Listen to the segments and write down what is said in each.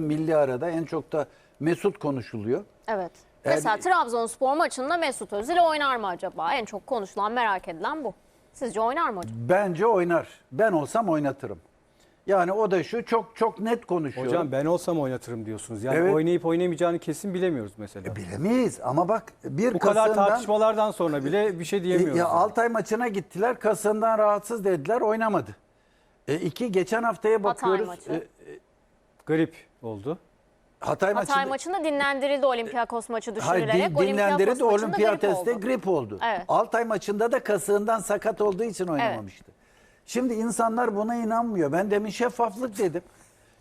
milli arada en çok da Mesut konuşuluyor. Evet. Mesela Trabzonspor maçında Mesut Özil oynar mı acaba? En çok konuşulan, merak edilen bu. Sizce oynar mı hocam? Bence oynar. Ben olsam oynatırım. Yani o da şu çok çok net konuşuyor. Hocam ben olsam oynatırım diyorsunuz. Yani Evet. oynayıp oynamayacağını kesin bilemiyoruz mesela. Bilemeyiz ama bak bir Bu kadar tartışmalardan sonra bile bir şey diyemiyoruz. E, ya yani. Altay maçına gittiler kasından rahatsız dediler oynamadı. E, iki geçen haftaya bakıyoruz. maçı. E, Garip oldu. Hatay, Hatay maçında maçında dinlendirildi Olympiakos maçı Hayır, düşürülerek. din- dinlendirildi Olympiakos maçında grip grip oldu. Evet. Altay maçında da kasığından sakat olduğu için oynamamıştı. Şimdi insanlar buna inanmıyor. Ben demin şeffaflık dedim.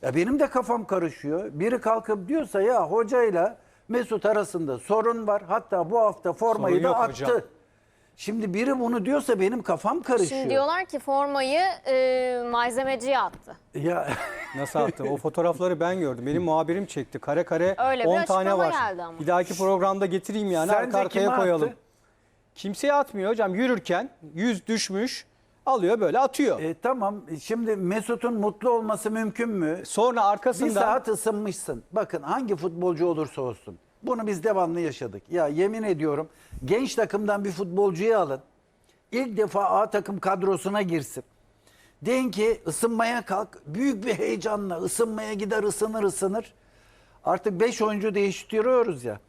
Ya benim de kafam karışıyor. Biri kalkıp diyorsa ya hocayla Mesut arasında sorun var. Hatta bu hafta formayı Sorun da attı. hocam. Şimdi biri bunu diyorsa benim kafam karışıyor. Şimdi diyorlar ki formayı e, malzemeciye attı. Ya Nasıl attı? o fotoğrafları ben gördüm. Benim muhabirim çekti. Kare kare Öyle bir 10 tane açıklama var. geldi ama. Bir dahaki programda getireyim yani Sence arka arkaya kime koyalım. attı? Kimseye atmıyor hocam. Yürürken yüz düşmüş alıyor böyle atıyor. e, tamam şimdi Mesut'un mutlu olması mümkün mü? Sonra Bir arkasından saat ısınmışsın. Bakın hangi futbolcu olursa olsun. Bunu biz devamlı yaşadık. Ya yemin ediyorum genç takımdan bir futbolcuyu alın. İlk defa A takım kadrosuna girsin. Deyin ki ısınmaya kalk. Büyük bir heyecanla ısınmaya gider ısınır ısınır. Artık 5 oyuncu değiştiriyoruz ya.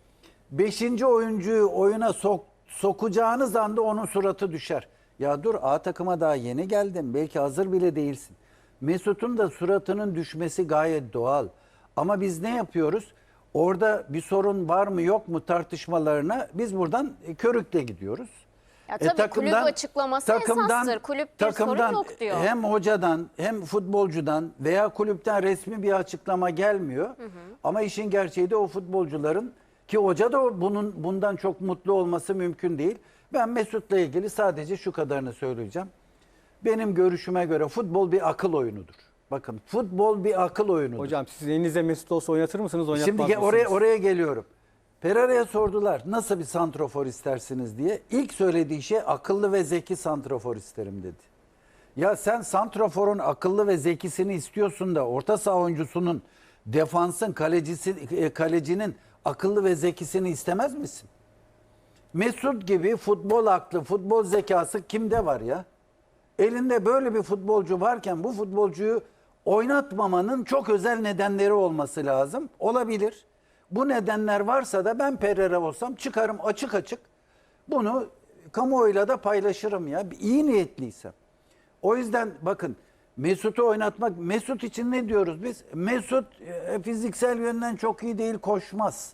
5. oyuncuyu oyuna sok, sokacağınız anda onun suratı düşer. Ya dur A takıma daha yeni geldin. Belki hazır bile değilsin. Mesut'un da suratının düşmesi gayet doğal. Ama biz ne yapıyoruz? Orada bir sorun var mı yok mu tartışmalarına biz buradan körükle gidiyoruz. Ya tabii kulüp açıklaması esastır. Kulüp bir sorun yok diyor. Hem hocadan hem futbolcudan veya kulüpten resmi bir açıklama gelmiyor. Ama işin gerçeği de o futbolcuların ki hoca da bunun bundan çok mutlu olması mümkün değil. Ben Mesut'la ilgili sadece şu kadarını söyleyeceğim. Benim görüşüme göre futbol bir akıl oyunudur. Bakın futbol bir akıl oyunudur. hocam siz elinizde Mesut olsa oynatır mısınız oynatmaz Şimdi mısınız? oraya oraya geliyorum. Pereira'ya sordular nasıl bir santrofor istersiniz diye. İlk söylediği şey akıllı ve zeki santrofor isterim dedi. Ya sen santroforun akıllı ve zekisini istiyorsun da orta saha oyuncusunun defansın kalecisi e, kalecinin akıllı ve zekisini istemez misin? Mesut gibi futbol aklı, futbol zekası kimde var ya? Elinde böyle bir futbolcu varken bu futbolcuyu oynatmamanın çok özel nedenleri olması lazım. Olabilir. Bu nedenler varsa da ben Pereira olsam çıkarım açık açık. Bunu kamuoyuyla da paylaşırım ya. İyi niyetliysem. O yüzden bakın Mesut'u oynatmak, Mesut için ne diyoruz biz? Mesut e, fiziksel yönden çok iyi değil, koşmaz.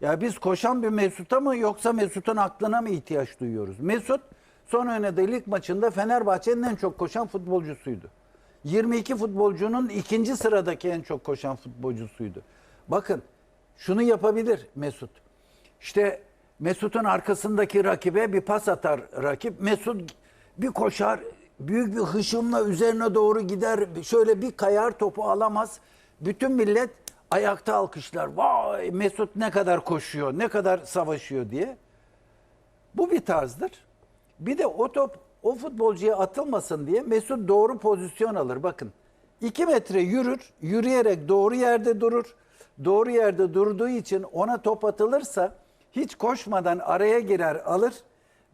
Ya biz koşan bir Mesut'a mı yoksa Mesut'un aklına mı ihtiyaç duyuyoruz? Mesut son oynadığı lig maçında Fenerbahçe'nin en çok koşan futbolcusuydu. 22 futbolcunun ikinci sıradaki en çok koşan futbolcusuydu. Bakın şunu yapabilir Mesut. İşte Mesut'un arkasındaki rakibe bir pas atar rakip. Mesut bir koşar, büyük bir hışımla üzerine doğru gider. Şöyle bir kayar topu alamaz. Bütün millet ayakta alkışlar. Vay Mesut ne kadar koşuyor, ne kadar savaşıyor diye. Bu bir tarzdır. Bir de o top o futbolcuya atılmasın diye Mesut doğru pozisyon alır. Bakın 2 metre yürür, yürüyerek doğru yerde durur. Doğru yerde durduğu için ona top atılırsa hiç koşmadan araya girer alır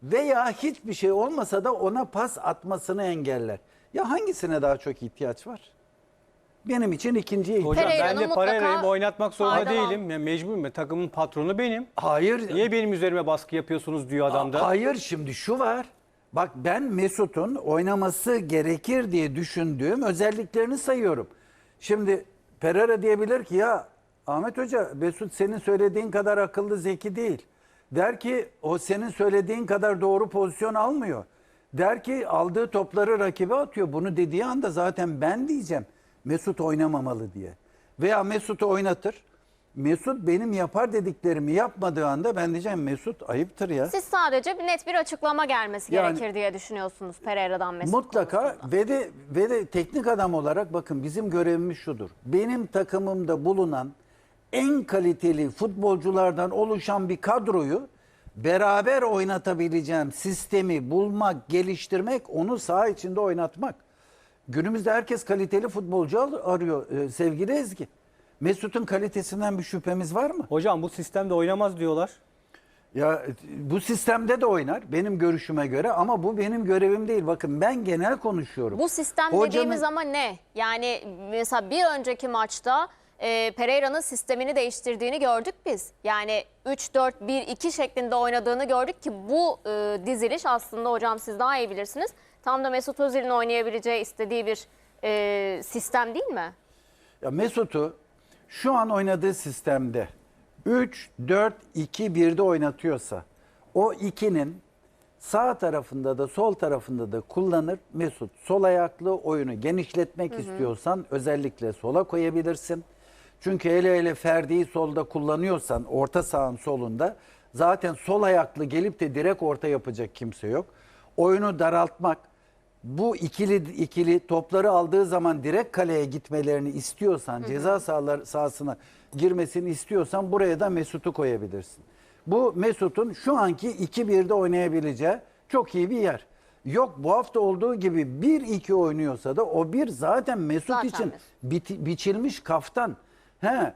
veya hiçbir şey olmasa da ona pas atmasını engeller. Ya hangisine daha çok ihtiyaç var? Benim için ikinciye ihtiyaç. Hocam ben de mutlaka Pereira'yı oynatmak zorunda faydalan- değilim. Yani mecburum. Ben Takımın patronu benim. Hayır. Niye benim üzerime baskı yapıyorsunuz diyor adam da. Hayır şimdi şu var. Bak ben Mesut'un oynaması gerekir diye düşündüğüm özelliklerini sayıyorum. Şimdi Pereira diyebilir ki ya Ahmet Hoca Mesut senin söylediğin kadar akıllı zeki değil. Der ki o senin söylediğin kadar doğru pozisyon almıyor. Der ki aldığı topları rakibe atıyor. Bunu dediği anda zaten ben diyeceğim Mesut oynamamalı diye. Veya Mesut'u oynatır. Mesut benim yapar dediklerimi yapmadığı anda ben diyeceğim Mesut ayıptır ya. Siz sadece bir net bir açıklama gelmesi Yani- gerekir diye düşünüyorsunuz Pereira'dan Mesut Mutlaka konusunda. ve de ve de teknik adam olarak bakın bizim görevimiz şudur. Benim takımımda bulunan en kaliteli futbolculardan oluşan bir kadroyu beraber oynatabileceğim sistemi bulmak, geliştirmek, onu saha içinde oynatmak. Günümüzde herkes kaliteli futbolcu arıyor e, sevgili Ezgi. Mesut'un kalitesinden bir şüphemiz var mı? Hocam bu sistemde oynamaz diyorlar. Ya e, bu sistemde de oynar benim görüşüme göre ama bu benim görevim değil. Bakın ben genel konuşuyorum. Bu sistem Hocanın- dediğimiz ama ne? Yani mesela bir önceki maçta e, Pereira'nın sistemini değiştirdiğini gördük biz. Yani 3-4-1-2 şeklinde oynadığını gördük ki bu e, diziliş aslında hocam siz daha iyi bilirsiniz. Tam da Mesut Özil'in oynayabileceği istediği bir e, sistem değil mi? Ya Mesut'u şu an oynadığı sistemde 3-4-2-1'de oynatıyorsa o 2'nin sağ tarafında da sol tarafında da kullanır Mesut. Sol ayaklı oyunu genişletmek istiyorsan özellikle sola koyabilirsin. Çünkü hele hele Ferdi'yi solda kullanıyorsan orta sahanın solunda zaten sol ayaklı gelip de direkt orta yapacak kimse yok. Oyunu daraltmak, bu ikili ikili topları aldığı zaman direkt kaleye gitmelerini istiyorsan, ceza sahalar, sahasına girmesini istiyorsan buraya da Mesut'u koyabilirsin. Bu Mesut'un şu anki 2-1'de oynayabileceği çok iyi bir yer. Yok bu hafta olduğu gibi 1-2 oynuyorsa da o bir zaten Mesut Zaten için Mesut. biçilmiş kaftan. He.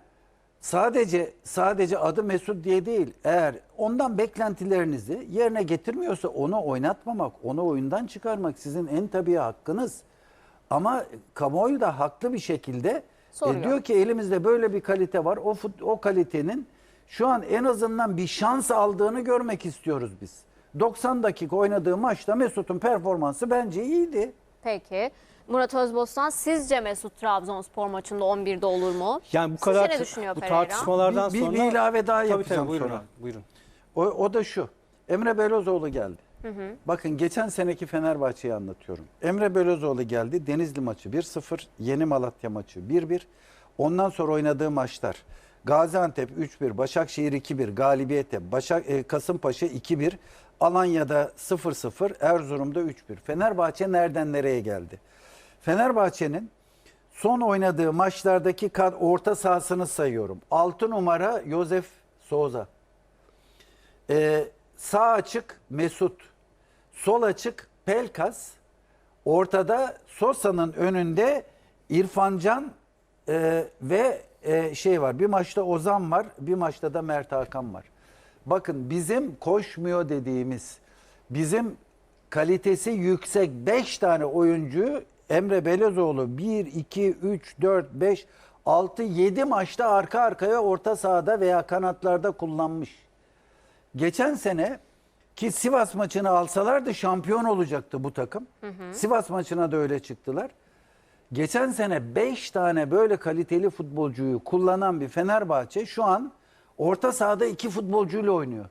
Sadece sadece adı Mesut diye değil. Eğer ondan beklentilerinizi yerine getirmiyorsa onu oynatmamak, onu oyundan çıkarmak sizin en tabii hakkınız. Ama kamuoyu da haklı bir şekilde e, diyor ki elimizde böyle bir kalite var. O fut- o kalitenin şu an en azından bir şans aldığını görmek istiyoruz biz. 90 dakika oynadığı maçta Mesut'un performansı bence iyiydi. Peki. Murat Özbostan sizce Mesut Trabzonspor maçında 11'de olur mu? Yani bu Sizce kadar ne düşünüyor bu Pereira? tartışmalardan Bir- sonra bir ilave daha Tabii, yapacağım tabii, buyurun sonra. buyurun. O, o da şu. Emre Belözoğlu geldi. Bakın geçen seneki Fenerbahçe'yi anlatıyorum. Emre Belözoğlu geldi. Denizli maçı 1-0. Yeni Malatya maçı 1-1. Ondan sonra oynadığı maçlar. Gaziantep 3-1, Başakşehir 2-1, galibiyete, Başak, e, Kasımpaşa 2-1, Alanya'da 0-0, Erzurum'da 3-1. Fenerbahçe nereden nereye geldi? Fenerbahçe'nin son oynadığı maçlardaki kad- orta sahasını sayıyorum. 6 numara Josef Souza. Ee, sağ açık Mesut. Sol açık Pelkas. Ortada Sosa'nın önünde İrfancan e, ve e, şey var. Bir maçta Ozan var, bir maçta da Mert Hakan var. Bakın bizim koşmuyor dediğimiz, bizim kalitesi yüksek 5 tane oyuncuyu Emre Belezoğlu 1, 2, 3, 4, 5, 6, 7 maçta arka arkaya orta sahada veya kanatlarda kullanmış. Geçen sene ki Sivas maçını alsalardı şampiyon olacaktı bu takım. Sivas maçına da öyle çıktılar. Geçen sene 5 tane böyle kaliteli futbolcuyu kullanan bir Fenerbahçe şu an orta sahada iki futbolcuyla oynuyor.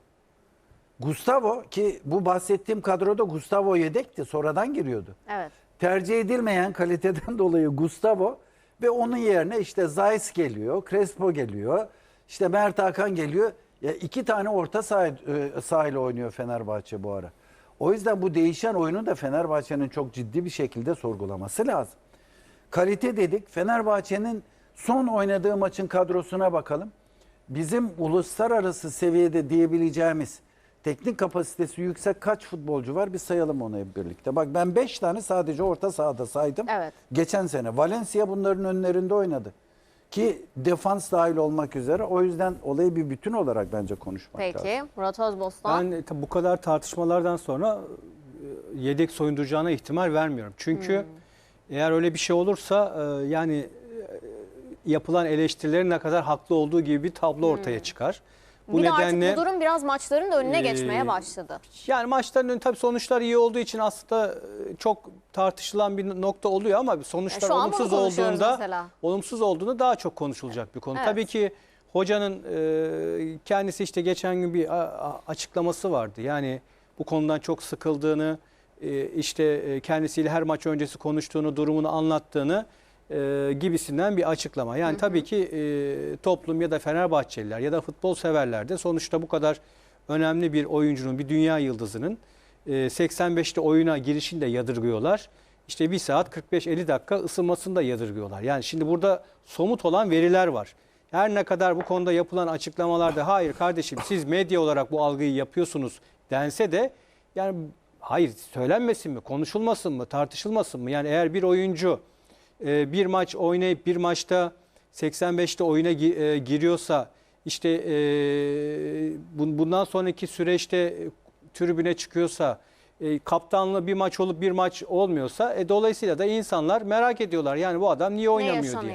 Gustavo ki bu bahsettiğim kadroda Gustavo yedekti sonradan giriyordu. Evet. Tercih edilmeyen kaliteden dolayı Gustavo ve onun yerine işte Zayis geliyor, Crespo geliyor, işte Mert Hakan geliyor. Ya iki tane orta saha, e, oynuyor Fenerbahçe bu ara. O yüzden bu değişen oyunu da Fenerbahçe'nin çok ciddi bir şekilde sorgulaması lazım. Kalite dedik. Fenerbahçe'nin son oynadığı maçın kadrosuna bakalım. Bizim uluslararası seviyede diyebileceğimiz teknik kapasitesi yüksek kaç futbolcu var bir sayalım onu hep birlikte. Bak ben 5 tane sadece orta sahada saydım. Evet. Geçen sene Valencia bunların önlerinde oynadı. Ki defans dahil olmak üzere o yüzden olayı bir bütün olarak bence konuşmak lazım. Peki. Murat Özbostan. Ben e, bu kadar tartışmalardan sonra e, yedek soyunduracağına ihtimal vermiyorum. Çünkü Hmm. eğer öyle bir şey olursa e, yani e, yapılan eleştirilerin ne kadar haklı olduğu gibi bir tablo ortaya çıkar. Bu bir de nedenle artık bu durum biraz maçların da önüne Ee, geçmeye başladı. yani maçların ön- tabii sonuçlar iyi olduğu için aslında e, çok tartışılan bir nokta oluyor ama sonuçlar E, bunu olumsuz olduğunda mesela. olumsuz olduğunda daha çok konuşulacak bir konu. Evet. Tabii ki hocanın e, kendisi işte geçen gün bir açıklaması vardı. Yani bu konudan çok sıkıldığını, e, işte e, kendisiyle her maç öncesi konuştuğunu, durumunu anlattığını e, gibisinden bir açıklama. Yani tabii ki e, toplum ya da Fenerbahçeliler ya da futbol severler de sonuçta bu kadar önemli bir oyuncunun, bir dünya yıldızının e, 85'te oyuna girişini de yadırgıyorlar. İşte 1 saat 45-50 dakika ısınmasını da yadırgıyorlar. Yani şimdi burada somut olan veriler var. Her ne kadar bu konuda yapılan açıklamalarda hayır kardeşim siz medya olarak bu algıyı yapıyorsunuz dense de yani hayır söylenmesin mi, konuşulmasın mı, tartışılmasın mı? Yani eğer bir oyuncu e, bir maç oynayıp bir maçta 85'te oyuna e, giriyorsa işte e, bun- bundan sonraki süreçte tribüne çıkıyorsa e, kaptanlı bir maç olup bir maç olmuyorsa e, dolayısıyla da insanlar merak ediyorlar. Yani bu adam niye oynamıyor diye.